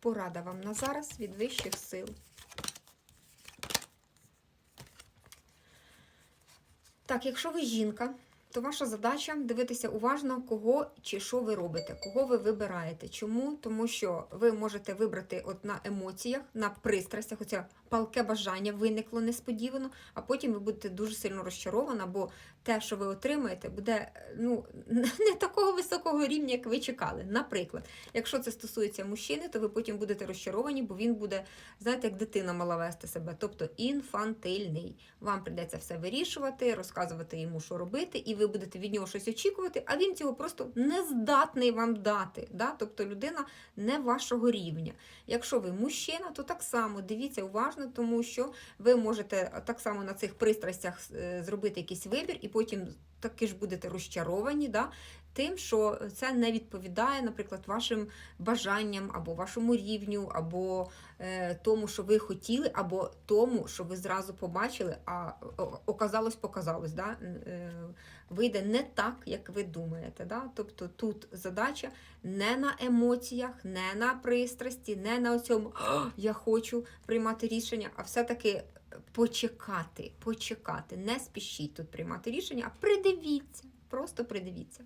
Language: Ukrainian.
Порада вам на зараз від вищих сил. Так, якщо ви жінка, то ваша задача дивитися уважно, кого чи що ви робите, кого ви вибираєте. Чому? Тому що ви можете вибрати от на емоціях, на пристрастях, оце палке бажання виникло несподівано, а потім ви будете дуже сильно розчарована, бо те, що ви отримаєте, буде ну, не такого високого рівня, як ви чекали. Наприклад, якщо це стосується мужчини, то ви потім будете розчаровані, бо він буде, знаєте, як дитина мала вести себе, тобто інфантильний. Вам прийдеться все вирішувати, розказувати йому, що робити, і ви будете від нього щось очікувати, а він цього просто не здатний вам дати. Да? Тобто людина не вашого рівня. Якщо ви мужчина, то так само дивіться уважно, тому що ви можете так само на цих пристрастях е, зробити якийсь вибір, і потім таки ж будете розчаровані. Да? Тим, що це не відповідає, наприклад, вашим бажанням, або вашому рівню, або е, тому, що ви хотіли, або тому, що ви зразу побачили, а оказалось, показалось. Да? Е, вийде не так, як ви думаєте. Да? Тобто тут задача не на емоціях, не на пристрасті, не на цьому я хочу приймати рішення, а все-таки почекати, почекати. Не спішіть тут приймати рішення, а придивіться, просто придивіться.